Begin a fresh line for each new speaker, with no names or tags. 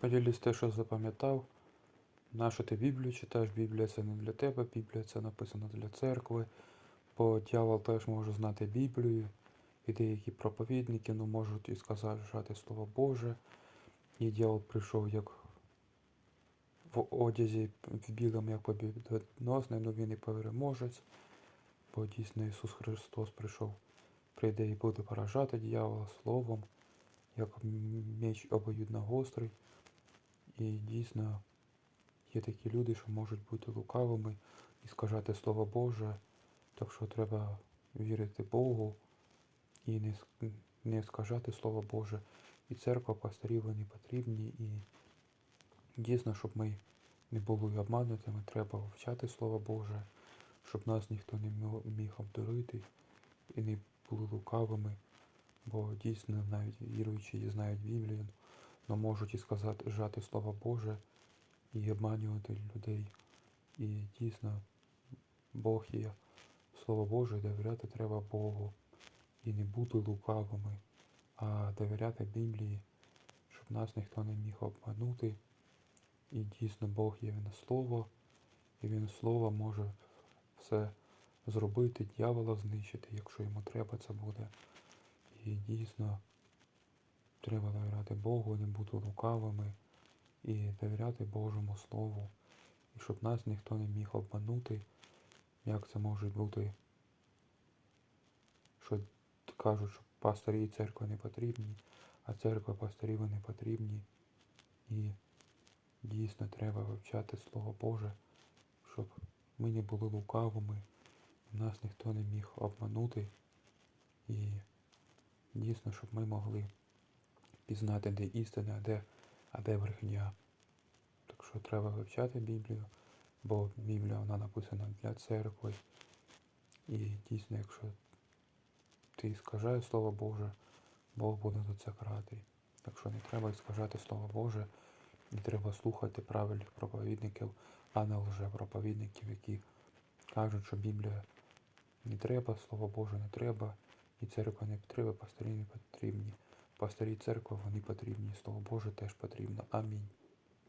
Поділюсь те, що запам'ятав. Нащо ти Біблію читаєш? Біблія це не для тебе, Біблія це написано для церкви. Бо дьявол теж може знати Біблію. І деякі проповідники ну, можуть і сказати Слово Боже. І дьявол прийшов як в одязі в білому, як побідоносний, ну він і переможець. Бо дійсно Ісус Христос прийшов, прийде і буде поражати дьявола словом, як меч обоюдно гострий. І дійсно є такі люди, що можуть бути лукавими і скажати Слово Боже. Так що треба вірити Богу і не, не скажати Слово Боже. І церква, пастирі вони потрібні. І дійсно, щоб ми не були обманутими, треба вивчати Слово Боже, щоб нас ніхто не міг обдурити і не були лукавими. Бо дійсно навіть віруючі знають Біблію, але можуть і сказати жати Слово Боже і обманювати людей. І дійсно Бог є. Слово Боже, довіряти треба Богу. І не бути лукавими, а довіряти Біблії, щоб нас ніхто не міг обманути. І дійсно Бог є він слово, і він слово може все зробити, дьявола знищити, якщо йому треба це буде. І дійсно треба довіряти Богу, не бути лукавими і довіряти Божому Слову. І щоб нас ніхто не міг обманути, як це може бути, що кажуть, що пастирі і церква не потрібні, а церква пастирів не потрібні. І дійсно треба вивчати Слово Боже, щоб ми не були лукавими, нас ніхто не міг обманути. І дійсно, щоб ми могли пізнати, де істина, а де, а де брехня. Так що треба вивчати Біблію, бо Біблія вона написана для церкви. І дійсно, якщо ти скажаєш Слово Боже, Бог буде за це карати. Так що не треба скажати Слово Боже, не треба слухати правильних проповідників, а не лжепроповідників, які кажуть, що Біблія не треба, Слово Боже не треба, і церква не треба, пастирі не потрібні. Пастирі церкви вони потрібні, Слово Боже теж потрібно. Амінь.